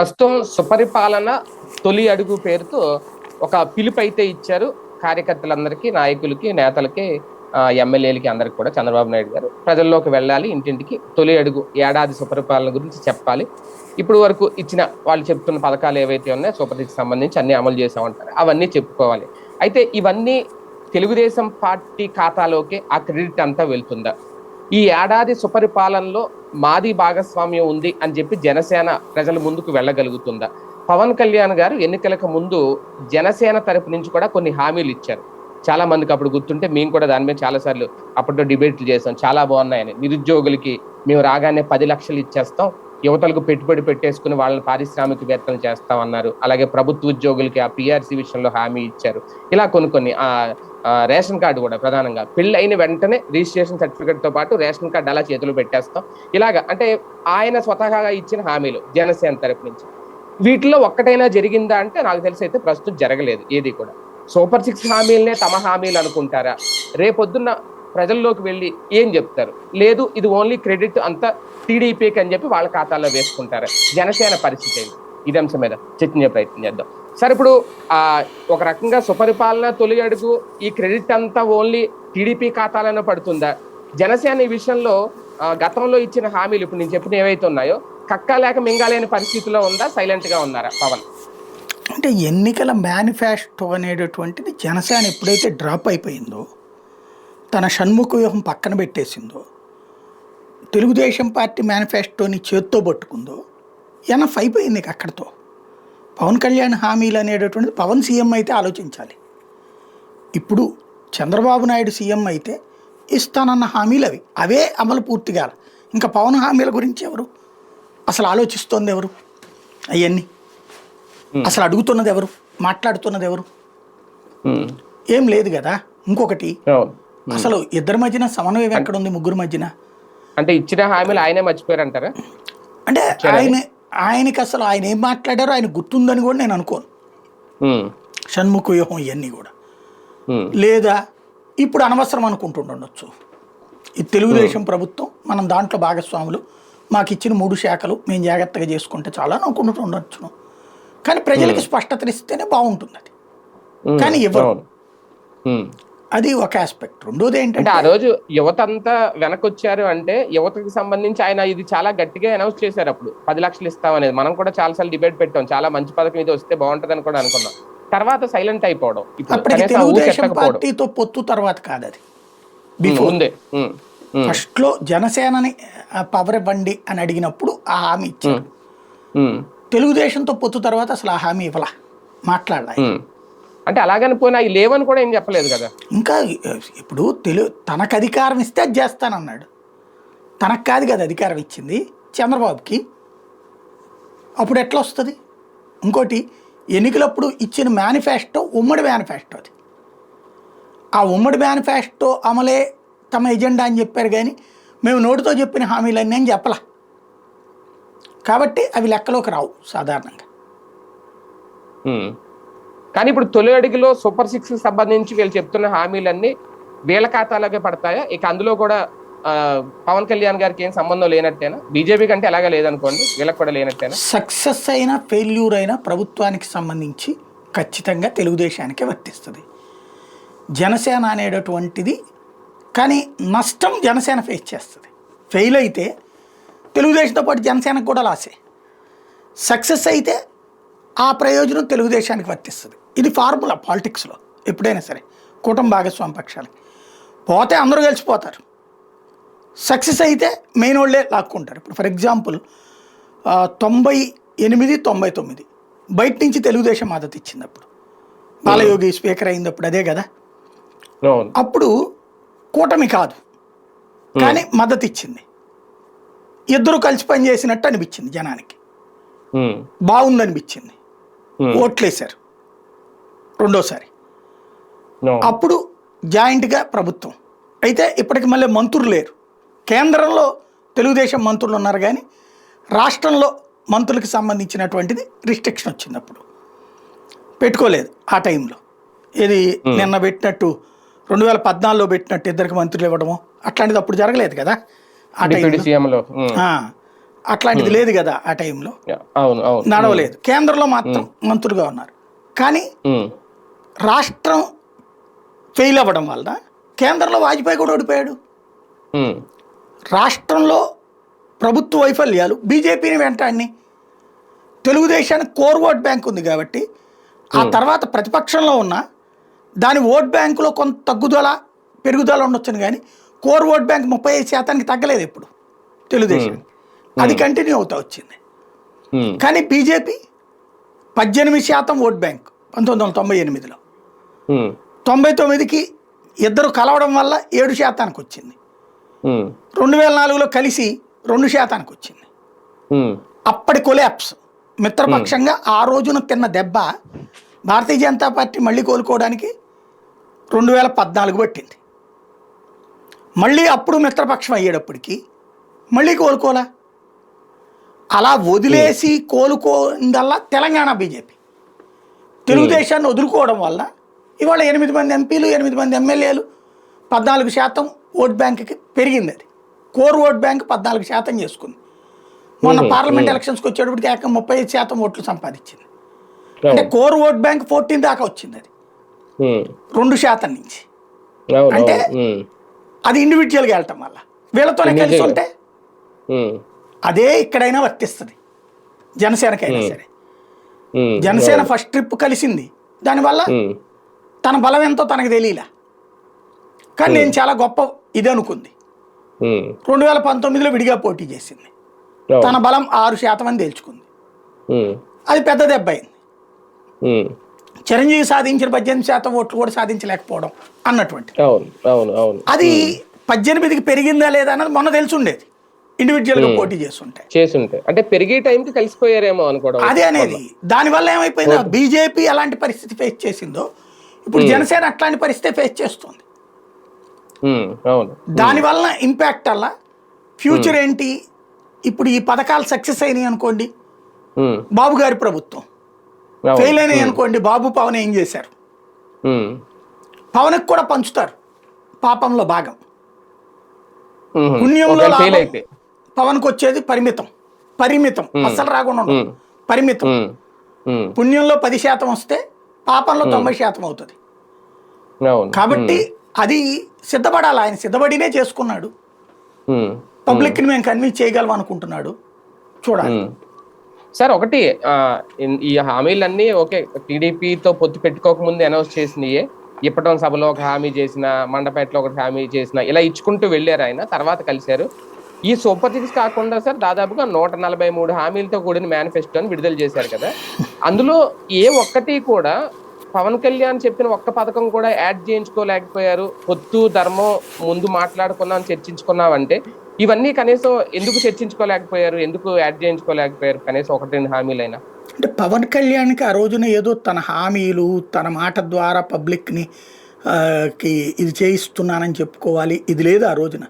ప్రస్తుతం సుపరిపాలన తొలి అడుగు పేరుతో ఒక పిలుపు అయితే ఇచ్చారు కార్యకర్తలందరికీ నాయకులకి నేతలకి ఎమ్మెల్యేలకి అందరికి కూడా చంద్రబాబు నాయుడు గారు. ప్రజల్లోకి వెళ్ళాలి ఇంటింటికి తొలి అడుగు ఏడాది సుపరిపాలన గురించి చెప్పాలి. ఇప్పుడు వరకు ఇచ్చిన వాళ్ళు చెప్తున్న పథకాలు ఏవైతే ఉన్నాయో సూపర్ సంబంధించి అన్ని అమలు చేసామంటారు అవన్నీ చెప్పుకోవాలి. అయితే ఇవన్నీ తెలుగుదేశం పార్టీ ఖాతాలోకి ఆ క్రెడిట్ అంతా వెళ్తుందా? ఈ ఏడాది సుపరిపాలనలో మాది భాగస్వామ్యం ఉంది అని చెప్పి జనసేన ప్రజల ముందుకు వెళ్ళగలుగుతుందా? పవన్ కళ్యాణ్ గారు ఎన్నికలకు ముందు జనసేన తరపు నుంచి కూడా కొన్ని హామీలు ఇచ్చారు. చాలా మందికి అప్పుడు గుర్తుంటే మేము కూడా దాని మీద చాలా సార్లు అప్పట్లో డిబేట్లు చేసాం చాలా బాగున్నాయని. నిరుద్యోగులకి మేము రాగానే పది లక్షలు ఇచ్చేస్తాం. యువతలకు పెట్టుబడి పెట్టేసుకుని వాళ్ళని పారిశ్రామికవేత్తలు చేస్తామన్నారు. అలాగే ప్రభుత్వ ఉద్యోగులకి ఆ పిఆర్సీ విషయంలో హామీ ఇచ్చారు. ఇలా కొన్ని కొన్ని ఆ రేషన్ కార్డు కూడా ప్రధానంగా పెళ్ళి అయిన వెంటనే రిజిస్ట్రేషన్ సర్టిఫికేట్తో పాటు రేషన్ కార్డు అలా చేతిలో పెట్టేస్తాం. ఇలాగా అంటే ఆయన స్వతహాగా ఇచ్చిన హామీలు జనసేన తరపు నుంచి. వీటిలో ఒక్కటైనా జరిగిందా అంటే నాకు తెలిసి అయితే ప్రస్తుతం జరగలేదు ఏది కూడా. సూపర్ సిక్స్ హామీలనే తమ హామీలు అనుకుంటారా? రేపొద్దున్న ప్రజల్లోకి వెళ్ళి ఏం చెప్తారు? లేదు ఇది ఓన్లీ క్రెడిట్ అంతా టీడీపీకి అని చెప్పి వాళ్ళ ఖాతాలో వేసుకుంటారు. జనసేన పరిస్థితి ఏంటి? ఇది అంశం మీద చర్చించే ప్రయత్నం చేద్దాం. సరే ఇప్పుడు ఒక రకంగా సుపరిపాలన తొలి అడుగు ఈ క్రెడిట్ అంతా ఓన్లీ టీడీపీ ఖాతాలోనే పడుతుందా? జనసేన ఈ విషయంలో గతంలో ఇచ్చిన హామీలు ఇప్పుడు నేను చెప్పిన ఏవైతే ఉన్నాయో కక్క లేక మింగాలేని పరిస్థితిలో ఉందా? సైలెంట్గా ఉన్నారా? పవన్? అంటే ఎన్నికల మేనిఫెస్టో అనేటటువంటిది జనసేన ఎప్పుడైతే డ్రాప్ అయిపోయిందో తన షణ్ముఖ వ్యూహం పక్కన పెట్టేసిందో తెలుగుదేశం పార్టీ మేనిఫెస్టోని చేత్తో పట్టుకుందో ఎనఫ్ అయిపోయింది అక్కడితో. పవన్ కళ్యాణ్ హామీలు అనేటటువంటిది పవన్ సీఎం అయితే ఆలోచించాలి. ఇప్పుడు చంద్రబాబు నాయుడు సీఎం అయితే ఇస్తానన్న హామీలు అవి. అవే అమలు పూర్తి కాదు ఇంకా పవన్ హామీల గురించి ఎవరు? అసలు ఆలోచిస్తోంది ఎవరు? అవన్నీ. అసలు అడుగుతున్నది ఎవరు? మాట్లాడుతున్నది ఎవరు? ఏం లేదు కదా. ఇంకొకటి అసలు ఇద్దరి మధ్యన సమన్వయం ఎక్కడ ఉంది ముగ్గురు మధ్యన? అంటే ఇచ్చిన హామీలు ఆయనే మర్చిపోయారంటారా? అంటే ఆయన ఆయనకి అసలు ఆయన ఏం మాట్లాడారో ఆయన గుర్తుందని కూడా నేను అనుకోను. షణ్ముఖ వ్యూహం ఇవన్నీ కూడా. లేదా ఇప్పుడు అనవసరం అనుకుంటుండొచ్చు ఈ తెలుగుదేశం ప్రభుత్వం మనం దాంట్లో భాగస్వాములు మాకు ఇచ్చిన మూడు శాఖలు మేము జాగ్రత్తగా చేసుకుంటే చాలా అని అనుకుంటూ ఉండొచ్చును కానీ ప్రజలకి స్పష్టత ఇస్తేనే బాగుంటుంది అది. కానీ ఇవ్వరు. అది ఒక ఆస్పెక్ట్ రెండోది ఏంటంటే ఆ రోజు యువత అంతా వెనకొచ్చారు అంటే యువతకి సంబంధించి ఆయన ఇది చాలా గట్టిగా అనౌన్స్ చేశారు అప్పుడు. పది లక్షలు ఇస్తాం అనేది మనం కూడా చాలా సార్లు డిబేట్ పెట్టాం. చాలా మంచి పథకం ఇది వస్తే బాగుంటది అని కూడా అనుకున్నాం. తర్వాత సైలెంట్ అయిపోవడం. తెలుగుదేశం. పార్టీతో పొత్తు తర్వాత కాదు అది. ముందే. ఫస్ట్లో జనసేనని పవర్ ఇవ్వండి అని అడిగినప్పుడు ఆ హామీ ఇచ్చారు తెలుగుదేశంతో పొత్తు తర్వాత అసలు ఆ హామీ ఇవ్వలా. మాట్లాడాలి. అంటే అలాగని పోయినా అవి లేవని కూడా ఏం చెప్పలేదు కదా. ఇంకా ఇప్పుడు తెలు తనకు అధికారం ఇస్తే అది చేస్తానన్నాడు. తనకు కాదు కదా అధికారం ఇచ్చింది చంద్రబాబుకి. అప్పుడు ఎట్లా వస్తుంది? ఇంకోటి ఎన్నికలప్పుడు ఇచ్చిన మేనిఫెస్టో ఉమ్మడి మేనిఫెస్టో అది. ఆ ఉమ్మడి మేనిఫెస్టో అమలే తమ ఎజెండా అని చెప్పారు కానీ మేము నోటితో చెప్పిన హామీలన్నీ అని చెప్పలా? కాబట్టి అవి లెక్కలోకి రావు సాధారణంగా. కానీ ఇప్పుడు తొలి అడుగులో సూపర్ సిక్స్ సంబంధించి వీళ్ళు చెప్తున్న హామీలన్నీ వీళ్ళ ఖాతాలోకే పడతాయా? ఇక అందులో కూడా పవన్ కళ్యాణ్ గారికి ఏం సంబంధం లేనట్టేనా? బీజేపీ కంటే అలాగే లేదనుకోండి వీళ్ళకి కూడా లేనట్టేనా? సక్సెస్ అయినా ఫెయిల్యూర్ అయినా ప్రభుత్వానికి సంబంధించి ఖచ్చితంగా తెలుగుదేశానికే వర్తిస్తుంది. జనసేన అనేటటువంటిది కానీ నష్టం జనసేన ఫేస్ చేస్తుంది. ఫెయిల్ అయితే తెలుగుదేశంతో పాటు జనసేనకు కూడా లాసే. సక్సెస్ అయితే ఆ ప్రయోజనం తెలుగుదేశానికి వర్తిస్తుంది. ఇది ఫార్ములా పాలిటిక్స్లో ఎప్పుడైనా సరే కూటమి భాగస్వామి పక్షాలకి. పోతే అందరూ కలిసిపోతారు. సక్సెస్ అయితే మెయిన్ వాళ్ళే లాక్కుంటారు. ఇప్పుడు ఫర్ ఎగ్జాంపుల్ తొంభై ఎనిమిది తొంభై తొమ్మిది. బయట నుంచి తెలుగుదేశం మద్దతు ఇచ్చింది అప్పుడు. బాలయోగి స్పీకర్ అయింది అప్పుడు అదే కదా? అప్పుడు కూటమి కాదు. కానీ మద్దతు ఇచ్చింది. ఇద్దరు కలిసి పనిచేసినట్టు అనిపించింది జనానికి. బాగుందనిపించింది. ఓట్లేశారు. రెండోసారి. అప్పుడు జాయింట్గా ప్రభుత్వం. అయితే ఇప్పటికి మళ్ళీ మంత్రులు లేరు. కేంద్రంలో తెలుగుదేశం మంత్రులు ఉన్నారు కానీ రాష్ట్రంలో మంత్రులకు సంబంధించినటువంటిది రిస్ట్రిక్షన్ వచ్చింది అప్పుడు. పెట్టుకోలేదు ఆ టైంలో. ఇది నిన్న పెట్టినట్టు రెండు వేల పద్నాలుగులో పెట్టినట్టు ఇద్దరికి మంత్రులు ఇవ్వడము అట్లాంటిది అప్పుడు జరగలేదు కదా? ఆ టైంలో. అట్లాంటిది లేదు కదా ఆ టైంలో. అవును అవును. నడవలేదు. కేంద్రంలో మాత్రం మంత్రులుగా ఉన్నారు. కానీ రాష్ట్రం ఫెయిల్ అవ్వడం వల్ల కేంద్రంలో వాజ్పేయి కూడా ఓడిపోయాడు. రాష్ట్రంలో ప్రభుత్వ వైఫల్యాలు బీజేపీని వెంటాడిని. తెలుగుదేశానికి కోర్ ఓట్ బ్యాంక్ ఉంది కాబట్టి ఆ తర్వాత ప్రతిపక్షంలో ఉన్న దాని ఓట్ బ్యాంకులో కొంత తగ్గుదల పెరుగుదల ఉండొచ్చును కానీ కోర్ ఓట్ బ్యాంక్ ముప్పై ఐదు శాతానికి తగ్గలేదు ఇప్పుడు తెలుగుదేశం. అది కంటిన్యూ అవుతా వచ్చింది. కానీ బీజేపీ పద్దెనిమిది శాతం ఓట్ బ్యాంక్ పంతొమ్మిది వందల తొంభై ఎనిమిదిలో. తొంభై తొమ్మిదికి ఇద్దరు కలవడం వల్ల ఏడు శాతానికి వచ్చింది. రెండు వేల నాలుగులో కలిసి రెండు శాతానికి వచ్చింది. అప్పటి కొలాప్స్. మిత్రపక్షంగా ఆ రోజున తిన్న దెబ్బ భారతీయ జనతా పార్టీ మళ్ళీ కోలుకోవడానికి రెండు వేల పద్నాలుగు పట్టింది. మళ్ళీ అప్పుడు మిత్రపక్షం అయ్యేటప్పటికి మళ్ళీ కోలుకోలా అలా వదిలేసి కోలుకోందల్లా తెలంగాణ బీజేపీ. తెలుగుదేశాన్ని వదులుకోవడం వల్ల ఇవాళ ఎనిమిది మంది ఎంపీలు ఎనిమిది మంది ఎమ్మెల్యేలు పద్నాలుగు శాతం ఓట్ బ్యాంక్కి పెరిగింది అది. కోర్ ఓట్ బ్యాంక్ పద్నాలుగు శాతం చేసుకుంది. మొన్న పార్లమెంట్ ఎలక్షన్స్కి వచ్చేటప్పటికి ఏకం ముప్పై ఐదు శాతం ఓట్లు సంపాదించింది. అంటే కోర్ ఓట్ బ్యాంక్ ఫోర్టీన్ దాకా వచ్చింది అది. రెండు శాతం నుంచి. అంటే అది ఇండివిజువల్గా వెళ్ళటం వల్ల. వీళ్ళతోనే కలిసి. ఉంటే అదే ఇక్కడైనా వర్తిస్తుంది. జనసేనకైనా సరే. జనసేన ఫస్ట్ ట్రిప్ కలిసింది. దానివల్ల తన బలం ఎంతో తనకు తెలియలే. కానీ నేను చాలా గొప్ప ఇది అనుకుంది. రెండు వేల పంతొమ్మిదిలో విడిగా పోటీ చేసింది. తన బలం ఆరు శాతం అని తేల్చుకుంది. అది పెద్ద దెబ్బ అయింది. చిరంజీవి సాధించిన పద్దెనిమిది శాతం ఓట్లు కూడా సాధించలేకపోవడం అన్నటువంటి. అది పద్దెనిమిదికి పెరిగిందా లేదా అన్నది మొన్న తెలిసి ఉండేది. ఇండివిజువల్గా పోటీ చేస్తుంటే చేసుంటే అంటే పెరిగే టైంకి కలిసిపోయారేమో అనుకోవడం అదే అనేది. దానివల్ల ఏమైపోయింది? బీజేపీ ఎలాంటి పరిస్థితి ఫేస్ చేసిందో ఇప్పుడు జనసేన అట్లాంటి పరిస్థితి ఫేస్ చేస్తుంది. అవును. దానివల్ల ఇంపాక్ట్ అలా? ఫ్యూచర్ ఏంటి? ఇప్పుడు ఈ పథకాలు సక్సెస్ అయినాయి అనుకోండి. బాబు గారి ప్రభుత్వం. ఫెయిల్ అయినాయి అనుకోండి బాబు పవన్ ఏం చేశారు? పవన్కి కూడా పంచుతారు. పాపంలో భాగం. పుణ్యంలో పవన్కి వచ్చేది పరిమితం. పరిమితం అస్సలు రాకుండా ఉండదు. పరిమితం. పుణ్యంలో పది శాతం వస్తే పాపంలో తొంభై శాతం అవుతుంది. కాబట్టి అది సిద్ధపడాలి. ఆయన సిద్ధపడినే చేసుకున్నాడు. పబ్లిక్ని మేము. కన్విన్స్ చేయగలం అనుకుంటున్నాడు. చూడాలి. సార్ ఒకటి ఈ హామీలన్నీ ఓకే టీడీపీతో పొత్తు పెట్టుకోక ముందు అనౌన్స్ చేసినయే. ఇప్పటం సభలో ఒక హామీ చేసిన మండపేటలో ఒక హామీ చేసిన ఇలా ఇచ్చుకుంటూ వెళ్ళారు ఆయన తర్వాత కలిశారు. ఈ సూపర్ సిక్స్ కాకుండా సార్ దాదాపుగా నూట నలభై మూడు హామీలతో కూడిన మేనిఫెస్టోని విడుదల చేశారు కదా. అందులో ఏ ఒక్కటి కూడా పవన్ కళ్యాణ్ చెప్పిన ఒక్క పథకం కూడా యాడ్ చేయించుకోలేకపోయారు. పొత్తు ధర్మం ముందు మాట్లాడుకున్నాం చర్చించుకున్నాం అంటే ఇవన్నీ కనీసం ఎందుకు చర్చించుకోలేకపోయారు? ఎందుకు యాడ్ చేయించుకోలేకపోయారు? కనీసం ఒకటి రెండు హామీలైనా? అంటే పవన్ కళ్యాణ్కి ఆ రోజున ఏదో తన హామీలు తన మాట ద్వారా పబ్లిక్ని కి ఇది చేయిస్తున్నానని చెప్పుకోవాలి. ఇది లేదు ఆ రోజున.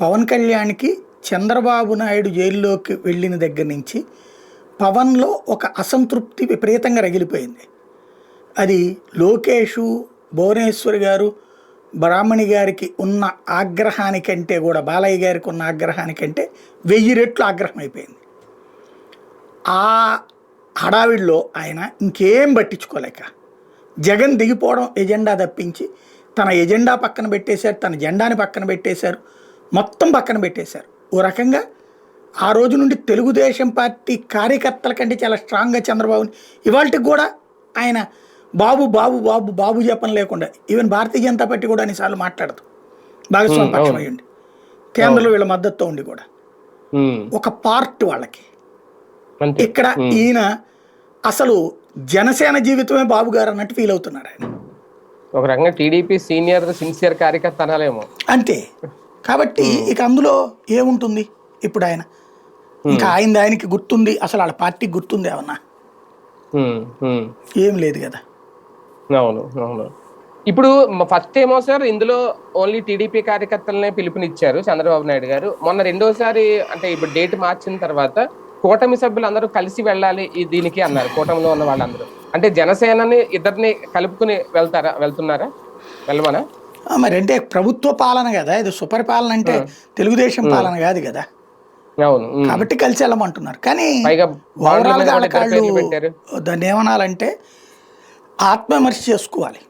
పవన్ కళ్యాణ్కి చంద్రబాబు నాయుడు జైల్లోకి వెళ్ళిన దగ్గర నుంచి పవన్లో ఒక అసంతృప్తి విపరీతంగా రగిలిపోయింది. అది లోకేషు భువనేశ్వర్ గారు బ్రాహ్మణి గారికి ఉన్న ఆగ్రహానికంటే కూడా బాలయ్య గారికి ఉన్న ఆగ్రహానికంటే వెయ్యి రెట్లు ఆగ్రహం అయిపోయింది. ఆ హడావిడిలో ఆయన ఇంకేం పట్టించుకోలేక జగన్ దిగిపోవడం ఎజెండా తప్పించి తన ఎజెండా పక్కన పెట్టేశారు తన జెండాని పక్కన పెట్టేశారు. మొత్తం పక్కన పెట్టేశారు. ఓ రకంగా ఆ రోజు నుండి తెలుగుదేశం పార్టీ కార్యకర్తల కంటే చాలా స్ట్రాంగ్గా చంద్రబాబుని. ఇవాళకి కూడా ఆయన బాబు బాబు బాబు బాబు జపం లేకుండా ఈవెన్ భారతీయ జనతా పార్టీ కూడా అన్నిసార్లు మాట్లాడదు. భాగస్వామి పక్షం అయ్యండి. కేంద్రంలో వీళ్ళ మద్దతుతో ఉండి కూడా. ఉమ్, ఒక పార్ట్ వాళ్ళకి. ఇక్కడ ఈయన అసలు జనసేన జీవితమే బాబు గారు అన్నట్టు ఫీల్ అవుతున్నారు ఆయన. ఒక రకంగా టీడీపీ సీనియర్ సిన్సియర్ కార్యకర్త అనాలేమో. అంతే. కాబట్టి ఇక అందులో ఏముంటుంది ఇప్పుడు ఆయన? ఇంకా ఆయన ఆయనకి గుర్తుంది అసలు వాళ్ళ పార్టీకి గుర్తుంది ఏమన్నా. ఏం లేదు కదా. అవును అవును. ఇప్పుడు ఫస్ట్ ఏమో సార్ ఇందులో ఓన్లీ టీడీపీ కార్యకర్తలనే పిలుపునిచ్చారు చంద్రబాబు నాయుడు గారు. మొన్న రెండోసారి అంటే ఇప్పుడు డేట్ మార్చిన తర్వాత కూటమి సభ్యులు అందరూ కలిసి వెళ్ళాలి దీనికి అన్నారు కూటమిలో ఉన్న వాళ్ళందరూ. అంటే జనసేనని ఇద్దరిని కలుపుకుని వెళ్తారా వెళ్తున్నారా? వెళ్ళమనా? మరి అంటే ప్రభుత్వ పాలన కదా ఇది సుపరిపాలన అంటే తెలుగుదేశం పాలన కాదు కదా. కాబట్టి కలిసి వెళ్ళమంటున్నారు. కానీ ఓవరాల్గా వాళ్ళు దాన్ని ఏమనాలంటే ఆత్మవిమర్శ చేసుకోవాలి.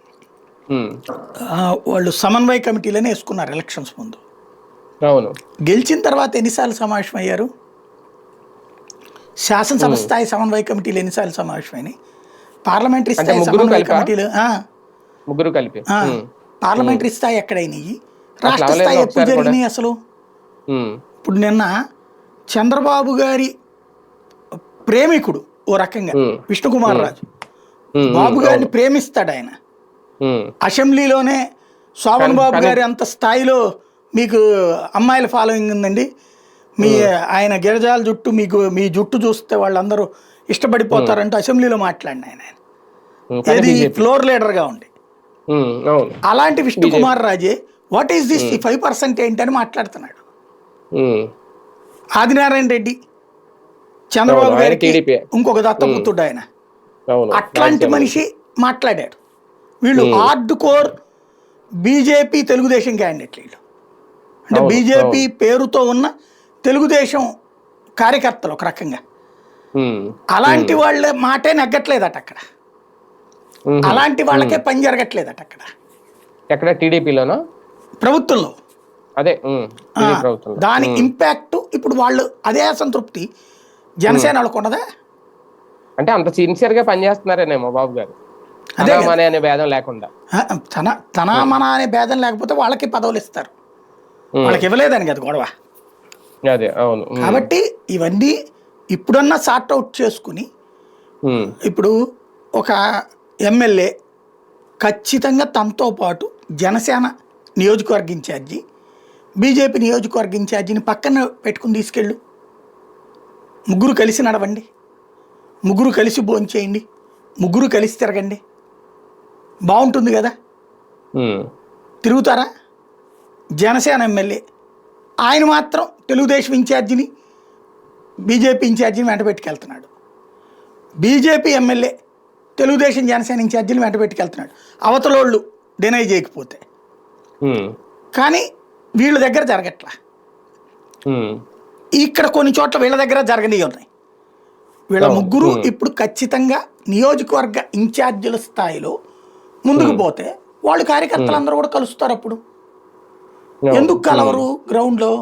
వాళ్ళు సమన్వయ కమిటీలోనే వేసుకున్నారు ఎలక్షన్స్ ముందు. అవును. గెలిచిన తర్వాత ఎన్నిసార్లు సమావేశం అయ్యారు శాసనసభ స్థాయి సమన్వయ కమిటీలు ఎన్నిసార్లు సమావేశమైనాయి? పార్లమెంటరీ స్థాయి సమన్వయ? కమిటీలు ముగ్గురు కలిపి. పార్లమెంటరీ స్థాయి ఎక్కడైనాయి రాష్ట్ర స్థాయి ఎప్పుడు. జరిగినాయి అసలు. ఇప్పుడు నిన్న చంద్రబాబు గారి ప్రేమికుడు ఓ రకంగా. విష్ణుకుమార్ రాజు. బాబు గారిని ప్రేమిస్తాడు ఆయన. అసెంబ్లీలోనే శోభన్ బాబు గారి అంత స్థాయిలో మీకు అమ్మాయిల ఫాలోయింగ్ ఉందండి మీ ఆయన గిరజాల జుట్టు మీకు మీ జుట్టు చూస్తే వాళ్ళందరూ ఇష్టపడిపోతారంటూ అసెంబ్లీలో మాట్లాడిన ఆయన ఏది. ఫ్లోర్ లీడర్గా ఉండి అలాంటి విష్ణు కుమార్ రాజే what is this five percent ఏంటని మాట్లాడుతున్నాడు. ఆదినారాయణ రెడ్డి చంద్రబాబు గారికి. ఇంకొక దత్తపుత్రుడు ఆయన. అట్లాంటి మనిషి మాట్లాడాడు వీళ్ళు హార్డ్ కోర్ బీజేపీ తెలుగుదేశం క్యాండిడేట్లు వీళ్ళు. అంటే బీజేపీ పేరుతో ఉన్న తెలుగుదేశం కార్యకర్తలు ఒక రకంగా. అలాంటి వాళ్ళ మాటే నెగ్గట్లేదట అక్కడ. అలాంటి వాళ్ళకే పని జరగట్లేదట అక్కడ. ఎక్కడ? టీడీపీలోనా? ప్రభుత్వంలో. అదే దాని ఇంపాక్ట్ ఇప్పుడు వాళ్ళు అదే అసంతృప్తి. జనసేన వాళ్ళకు ఉన్నదా? అంటే అంత సిన్సియర్గా పనిచేస్తున్నారేనేమో బాబు గారు. అదే మనే అనే భేదం లేకుండా. తన తన మన అనే భేదం లేకపోతే వాళ్ళకి పదవులు ఇస్తారు. వాళ్ళకి ఇవ్వలేదని కదా గొడవ. అదే అవును. కాబట్టి ఇవన్నీ ఇప్పుడన్నా సార్ట్ అవుట్ చేసుకుని. ఇప్పుడు ఒక ఎమ్మెల్యే ఖచ్చితంగా తనతో పాటు జనసేన నియోజకవర్గ ఇన్ఛార్జి బీజేపీ నియోజకవర్గ ఇన్ఛార్జిని పక్కన పెట్టుకుని తీసుకెళ్ళు. ముగ్గురు కలిసి నడవండి. ముగ్గురు కలిసి భోంచేయండి ముగ్గురు కలిసి తిరగండి. బాగుంటుంది కదా. తిరుగుతారా? జనసేన ఎమ్మెల్యే ఆయన మాత్రం తెలుగుదేశం ఇన్ఛార్జిని బీజేపీ ఇన్ఛార్జిని వెంట పెట్టుకెళ్తున్నాడు. బీజేపీ ఎమ్మెల్యే తెలుగుదేశం జనసేన ఇన్ఛార్జిని వెంట పెట్టుకెళ్తున్నాడు. అవతలోళ్ళు డినై చేయకపోతే. కానీ వీళ్ళ దగ్గర జరగట్లా. ఇక్కడ కొన్ని చోట్ల వీళ్ళ దగ్గర జరగనివి ఉన్నాయి. వీళ్ళ. ముగ్గురు ఇప్పుడు ఖచ్చితంగా నియోజకవర్గ ఇన్ఛార్జీల స్థాయిలో ముందుకు పోతే వాళ్ళు కార్యకర్తలందరూ కూడా కలుస్తారు అప్పుడు. ఎందుకు కలవరు గ్రౌండ్లో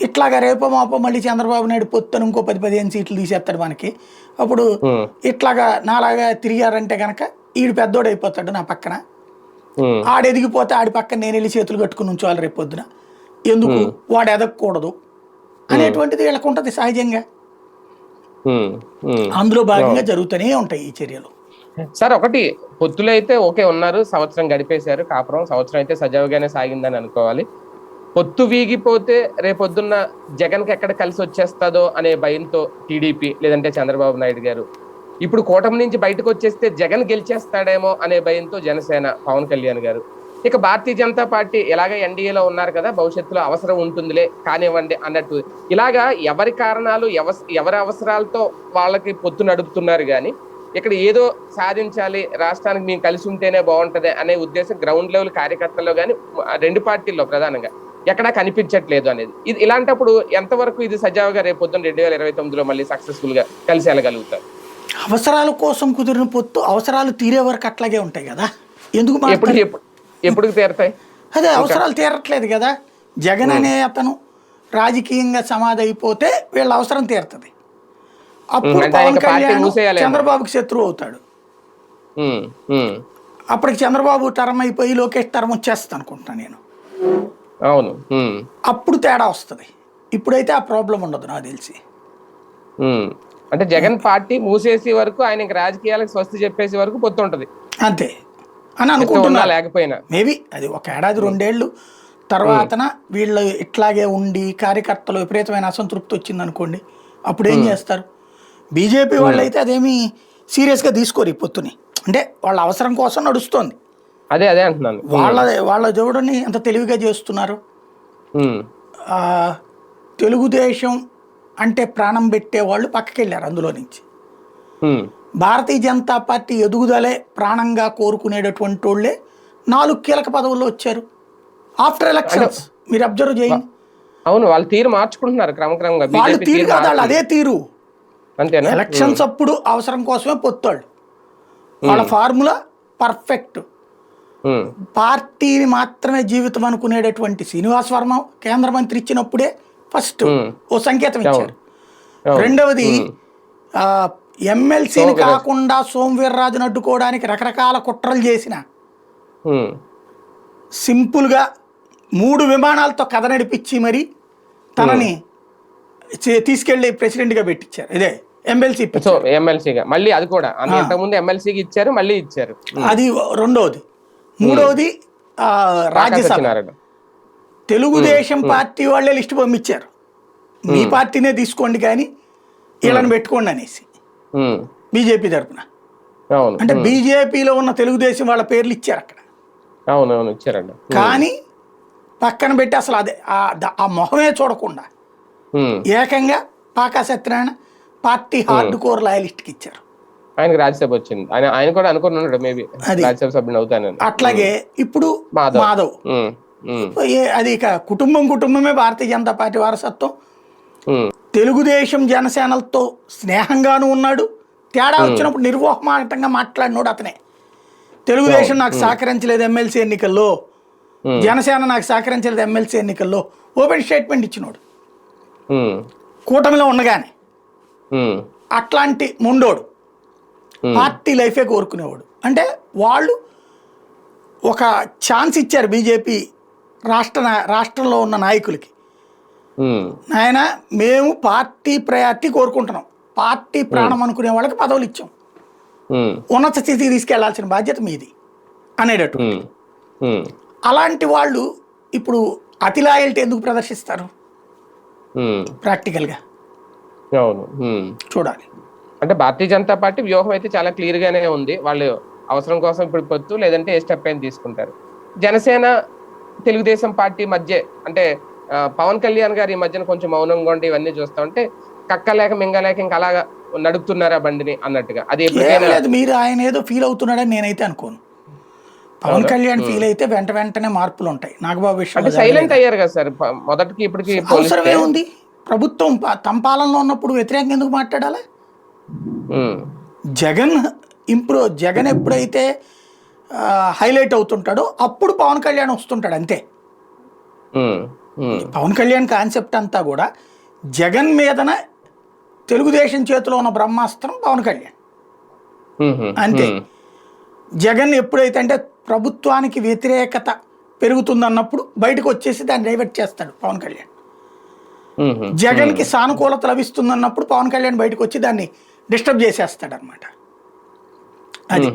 ఇట్లాగా రేపో మాపో మళ్ళీ చంద్రబాబు నాయుడు పొత్తున ఇంకో పది పదిహేను సీట్లు తీసేస్తాడు మనకి. అప్పుడు. ఇట్లాగా నాలాగా తిరిగారంటే కనుక ఈడు పెద్దోడు అయిపోతాడు నా పక్కన. ఆడు ఎదిగిపోతే ఆడి పక్కన నేను వెళ్ళి చేతులు కట్టుకుని ఉంచోవాలి రేపు పొద్దున. ఎందుకు? వాడు ఎదగకూడదు. అనేటువంటిది వీళ్ళకు ఉంటుంది సహజంగా. అందులో భాగంగా జరుగుతూనే ఉంటాయి ఈ చర్యలు. సార్ ఒకటి పొత్తులు అయితే ఓకే ఉన్నారు సంవత్సరం గడిపేశారు కాపురం సంవత్సరం అయితే సజావుగానే సాగిందని అనుకోవాలి. పొత్తు వీగిపోతే రేపొద్దున్న జగన్కి ఎక్కడ కలిసి వచ్చేస్తుందో అనే భయంతో టీడీపీ లేదంటే చంద్రబాబు నాయుడు గారు ఇప్పుడు కూటమి నుంచి బయటకు వచ్చేస్తే జగన్ గెలిచేస్తాడేమో అనే భయంతో జనసేన పవన్ కళ్యాణ్ గారు. ఇక భారతీయ జనతా పార్టీ ఇలాగ ఎన్డీఏలో ఉన్నారు కదా భవిష్యత్తులో అవసరం ఉంటుందిలే కానివ్వండి అన్నట్టు. ఇలాగా ఎవరి కారణాలు ఎవ- ఎవరి అవసరాలతో వాళ్ళకి పొత్తు నడుపుతున్నారు కానీ ఇక్కడ ఏదో సాధించాలి రాష్ట్రానికి మేము కలిసి ఉంటేనే బాగుంటది అనే ఉద్దేశం గ్రౌండ్ లెవెల్ కార్యకర్తల్లో కానీ రెండు పార్టీల్లో ప్రధానంగా. ఎక్కడా కనిపించట్లేదు అనేది. ఇది ఇలాంటప్పుడు ఎంతవరకు ఇది సజావుగా రేపు పొద్దున్న రెండు వేల ఇరవై తొమ్మిదిలో మళ్ళీ సక్సెస్ఫుల్గా కలిసి వెళ్ళగలుగుతారు? అవసరాల కోసం కుదిరిన పొత్తు అవసరాలు తీరే వరకు అట్లాగే ఉంటాయి కదా. ఎందుకు ఎప్పుడు? ఎప్పుడు తీరుతాయి? అదే అవసరాలు తీరట్లేదు కదా. జగన్ అనే అతను రాజకీయంగా సమాధి అయిపోతే వీళ్ళ అవసరం తీరుతుంది. అప్పుడు పవన్ కళ్యాణ్. చంద్రబాబుకి శత్రువు అవుతాడు. అప్పటికి చంద్రబాబు టర్మ్ అయిపోయి లోకేష్ టర్మ్ వచ్చేస్తుంది అనుకుంటున్నాను నేను. అవును. అప్పుడు తేడా వస్తుంది. ఇప్పుడైతే ఆ ప్రాబ్లం ఉండదు నాకు తెలిసి. అంటే జగన్ పార్టీ మూసేసే వరకు ఆయన రాజకీయాలకు స్వస్తి చెప్పేసే వరకు పొత్తు ఉంటది. అంతే. అని అనుకుంటున్నా లేకపోయినా. మేబీ అది ఒక ఏడాది రెండేళ్ళు తర్వాతన వీళ్ళు ఇట్లాగే ఉండి కార్యకర్తలు విపరీతమైన అసంతృప్తి వచ్చింది అనుకోండి అప్పుడు ఏం చేస్తారు? బీజేపీ వాళ్ళు అయితే అదేమీ సీరియస్గా తీసుకోరు ఈ పొత్తుని. అంటే వాళ్ళ అవసరం కోసం నడుస్తోంది. అదే అదే అంటున్నాను. వాళ్ళ వాళ్ళ చూడని ఎంత తెలివిగా చేస్తున్నారు. తెలుగుదేశం అంటే ప్రాణం పెట్టే వాళ్ళు పక్కకి వెళ్ళారు అందులో నుంచి. భారతీయ జనతా పార్టీ ఎదుగుదలే ప్రాణంగా కోరుకునేటటువంటి వాళ్ళే నాలుగు కీలక పదవుల్లో వచ్చారు. ఆఫ్టర్ ఎలక్షన్స్ మీరు అబ్జర్వ్ చేయండి. అవును వాళ్ళ తీరు మార్చుకుంటున్నారు క్రమక్రమంగా. వాళ్ళు తీరు కాదు వాళ్ళు. అదే తీరు. ఎలక్షన్స్ అప్పుడు అవసరం కోసమే పొత్తాళ్ళు. వాళ్ళ ఫార్ములా పర్ఫెక్ట్ పార్టీని మాత్రమే జీవితం అనుకునేటటువంటి శ్రీనివాస్ వర్మ కేంద్ర మంత్రి ఇచ్చినప్పుడే ఫస్ట్. ఓ సంకేతం ఇచ్చారు. రెండవది ఎమ్మెల్సీని. కాకుండా సోమవీర్రాజును అడ్డుకోవడానికి రకరకాల కుట్రలు చేసిన సింపుల్గా మూడు విమానాలతో కథ నడిపించి మరి తనని తీసుకెళ్ళి ప్రెసిడెంట్గా పెట్టించారు ఇదే ఎమ్మెల్సీ సో ఎమ్మెల్సీగా. మళ్ళీ అది కూడా. ఎమ్మెల్సీకి ఇచ్చారు మళ్ళీ ఇచ్చారు. అది రెండవది మూడవది రాజ్యసభ. తెలుగుదేశం పార్టీ వాళ్ళే లిస్ట్ పంపించారు. మీ పార్టీనే తీసుకోండి కానీ వీళ్ళని పెట్టుకోండి అనేసి. బీజేపీ అవును. అంటే బీజేపీలో ఉన్న తెలుగుదేశం వాళ్ళ పేర్లు ఇచ్చారు అక్కడ. అవును అవును ఇచ్చారండి కానీ పక్కన పెట్టి అసలు అదే ఆ- మొహమే చూడకుండా ఏకంగా Paka Satyanarayana party hard core లాయలిస్ట్కి ఇచ్చారు. ఆయనకి రాజ్యసభ వచ్చింది. ఆయన ఆయన కూడా అనుకున్నాడు మేబీ అది. రాజ్యసభ సభ్యుని అవుతానని. అట్లాగే ఇప్పుడు మాధవ్. అది ఇక కుటుంబం కుటుంబమే భారతీయ జనతా పార్టీ వారసత్వం. తెలుగుదేశం జనసేనలతో స్నేహంగాను ఉన్నాడు. తేడా వచ్చినప్పుడు నిర్వహమాటంగా మాట్లాడినోడు అతనే. తెలుగుదేశం నాకు సహకరించలేదు ఎమ్మెల్సీ ఎన్నికల్లో. జనసేన నాకు సహకరించలేదు ఎమ్మెల్సీ ఎన్నికల్లో. ఓపెన్ స్టేట్మెంట్ ఇచ్చినోడు. కూటమిలో ఉండగానే. అట్లాంటి ముండోడు. పార్టీ లైఫే కోరుకునేవాడు. అంటే వాళ్ళు ఒక ఛాన్స్ ఇచ్చారు బీజేపీ రాష్ట్ర రాష్ట్రంలో ఉన్న నాయకులకి. ఉమ్, నాయన మేము పార్టీ ప్రయారిటీ కోరుకుంటున్నాం. పార్టీ ప్రాణం అనుకునే వాళ్ళకి పదవులు ఇచ్చాం. ఉన్నత స్థితికి తీసుకెళ్ళాల్సిన బాధ్యత మీది అనేటట్టు. అలాంటి వాళ్ళు ఇప్పుడు అతి లాయల్టీ ఎందుకు ప్రదర్శిస్తారు? ప్రాక్టికల్గా. చూడాలి. అంటే భారతీయ జనతా పార్టీ వ్యూహం అయితే చాలా క్లియర్ గానే ఉంది. వాళ్ళు అవసరం కోసం ఇప్పుడు పొత్తు లేదంటే ఏ స్టెప్ అయినా తీసుకుంటారు. జనసేన తెలుగుదేశం పార్టీ మధ్య అంటే పవన్ కళ్యాణ్ గారు ఈ మధ్యన కొంచెం మౌనంగా ఉండి ఇవన్నీ చూస్తా ఉంటే కక్కలేక మింగలేక ఇంకా అలాగా నడుపుతున్నారా బండిని అన్నట్టుగా. అది లేదు మీరు ఆయన ఏదో ఫీల్ అవుతున్నాడని నేనైతే అనుకోను. పవన్ కళ్యాణ్ ఫీల్ అయితే వెంట వెంటనే మార్పులు ఉంటాయి. నాగబాబు అంటే విషయంలో సైలెంట్ అయ్యారు కదా సార్? మొదటికి ఇప్పటికి అవసరమే ఉంది. ప్రభుత్వం తమ పాలనలో ఉన్నప్పుడు వ్యతిరేకంగా ఎందుకు మాట్లాడాలి? జగన్ ఇంప్రూవ్ జగన్ ఎప్పుడైతే హైలైట్ అవుతుంటాడో అప్పుడు పవన్ కళ్యాణ్ వస్తుంటాడు అంతే. ఉమ్, ఉమ్, పవన్ కళ్యాణ్ కాన్సెప్ట్ అంతా కూడా జగన్ మీదన తెలుగుదేశం చేతిలో ఉన్న బ్రహ్మాస్త్రం పవన్ కళ్యాణ్. అంతే. జగన్ ఎప్పుడైతే అంటే ప్రభుత్వానికి వ్యతిరేకత పెరుగుతుందన్నప్పుడు బయటకు వచ్చేసి దాన్ని డైవర్ట్ చేస్తాడు పవన్ కళ్యాణ్. జగన్కి సానుకూలత లభిస్తుందన్నప్పుడు పవన్ కళ్యాణ్ బయటకు వచ్చి దాన్ని డిస్టర్బ్ చేసేస్తాడు అనమాట అది.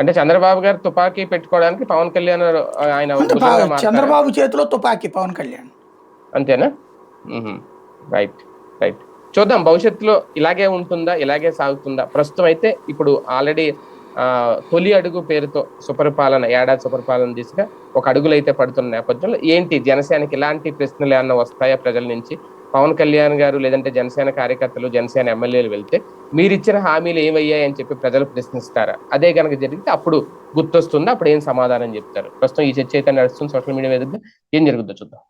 అంటే చంద్రబాబు గారు తుపాకీ పెట్టుకోవడానికి పవన్ కళ్యాణ్ ఆయన? చంద్రబాబు చేతిలో తుపాకీ పవన్ కళ్యాణ్. అంతేనా? Right right. చూద్దాం భవిష్యత్తులో ఇలాగే ఉంటుందా ఇలాగే సాగుతుందా? ప్రస్తుతం అయితే ఇప్పుడు ఆల్రెడీ తొలి అడుగు పేరుతో సుపరిపాలన ఏడాది సుపరిపాలన దిశగా ఒక అడుగులు అయితే పడుతున్న నేపథ్యంలో ఏంటి జనసేనకి ఇలాంటి ప్రశ్నలు ఏమన్నా వస్తాయా ప్రజల నుంచి? పవన్ కళ్యాణ్ గారు లేదంటే జనసేన కార్యకర్తలు జనసేన ఎమ్మెల్యేలు వెళ్తే మీరు ఇచ్చిన హామీలు ఏమయ్యాయి అని చెప్పి ప్రజలు ప్రశ్నిస్తారా? అదే కనుక జరిగితే అప్పుడు గుర్తొస్తుంది? అప్పుడు ఏం సమాధానం చెప్తారు? ప్రస్తుతం ఈ చర్చ అయితే నడుస్తుంది సోషల్ మీడియా వేదికగా ఏం జరుగుతుందో చూద్దాం.